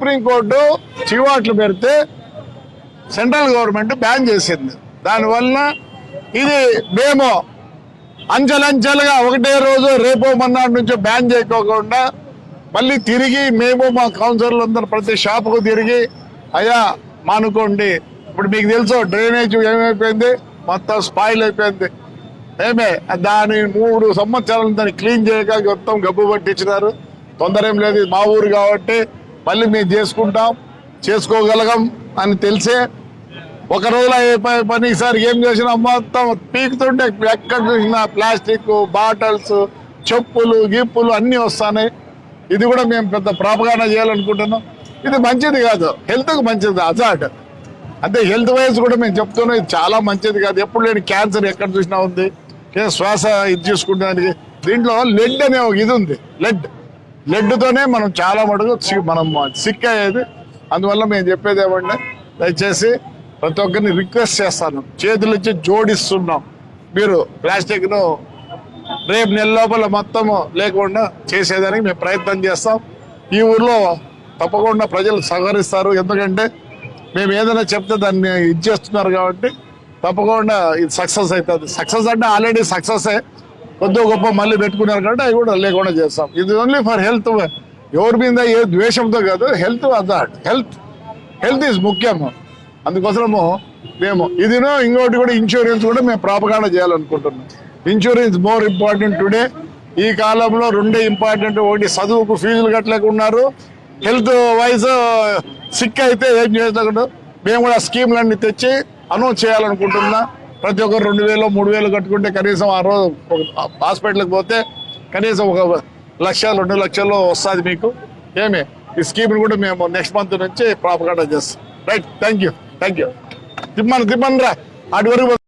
Supreme court చివాట్లు పెడితే central government ban చేసింది. దానివల్ల ఇది మేము అంచెలంచెలుగా ఒకటే రోజు రేపో మన్నాడు నుంచి బ్యాన్ చేయకోకుండా మళ్ళీ తిరిగి మేము మా కౌన్సిలర్లు అందరూ ప్రతి షాపుకు తిరిగి అయ్యా మానుకోండి. ఇప్పుడు మీకు తెలుసు డ్రైనేజ్ ఏమైపోయింది? మొత్తం స్పాయిల్ అయిపోయింది. ఏమే దాని మూడు సంవత్సరాలు దాన్ని క్లీన్ చేయక మొత్తం గబ్బు పట్టించినారు. తొందర ఏం లేదు మా ఊరు కాబట్టి మళ్ళీ మేము చేసుకుంటాం చేసుకోగలగం అని తెలిసే ఒక రోజులో అయిపోయే పని ఈసారి ఏం చేసినా మొత్తం పీకుతుంటే ఎక్కడ చూసినా ప్లాస్టిక్ బాటిల్స్ చెప్పులు గిప్పులు అన్నీ వస్తున్నాయి ఇది కూడా మేము పెద్ద ప్రాపగాన చేయాలనుకుంటున్నాం. ఇది మంచిది కాదు. హెల్త్కి మంచిది అజాడ్. అంటే హెల్త్ వైజ్ కూడా మేము చెప్తున్నాం. ఇది చాలా మంచిది కాదు. ఎప్పుడు లేని క్యాన్సర్ ఎక్కడ చూసినా ఉంది. ఏ శ్వాస ఇది చూసుకుంటానికి. దీంట్లో లెడ్ అనే ఒక ఇది ఉంది. లెడ్. లడ్డుతోనే మనం చాలా మటుకు మనం సిక్ అయ్యేది. అందువల్ల మేము చెప్పేది ఏమంటే దయచేసి ప్రతి ఒక్కరిని రిక్వెస్ట్ చేస్తాను. చేతులు ఇచ్చి జోడిస్తున్నాం. మీరు ప్లాస్టిక్ను రేపు నెల లోపల మొత్తము లేకుండా చేసేదానికి మేము ప్రయత్నం చేస్తాం. ఈ ఊర్లో తప్పకుండా ప్రజలు సహకరిస్తారు. ఎందుకంటే మేము ఏదైనా చెప్తే దాన్ని ఇది చేస్తున్నారు కాబట్టి తప్పకుండా ఇది సక్సెస్ అవుతుంది. సక్సెస్ అంటే ఆల్రెడీ సక్సెస్. కొద్దిగా గొప్ప మళ్ళీ పెట్టుకున్నారు కాబట్టి అవి కూడా లేకుండా చేస్తాం. ఇది ఓన్లీ ఫర్ హెల్త్ ఎవరి మీద ఏ ద్వేషంతో కాదు హెల్త్ అదాట్ హెల్త్ హెల్త్ ఈజ్ ముఖ్యము. అందుకోసము మేము ఇదినో ఇంకోటి కూడా ఇన్సూరెన్స్ కూడా మేము ప్రాపగాండ చేయాలనుకుంటున్నాం. ఇన్సూరెన్స్ మోర్ ఇంపార్టెంట్ టుడే ఈ కాలంలో రెండే ఇంపార్టెంట్ ఒకటి చదువుకు ఫీజులు కట్టలేకున్నారు. హెల్త్ వైజ్ సిక్ అయితే ఏం చేస్తాడు మేము కూడా స్కీమ్లన్నీ తెచ్చి అనౌన్స్ చేయాలనుకుంటున్నాం. ప్రతి ఒక్కరు రెండు వేలు మూడు వేలు కట్టుకుంటే కనీసం ఆ రోజు హాస్పిటల్కి పోతే కనీసం ఒక లక్ష రెండు లక్షలు వస్తుంది మీకు. ఏమి? ఈ స్కీమ్ కూడా మేము నెక్స్ట్ మంత్ నుంచి ప్రాపగాండ చేస్తాం. Right thank you thank you తిమ్మను తిమ్మను రా అటు వరకు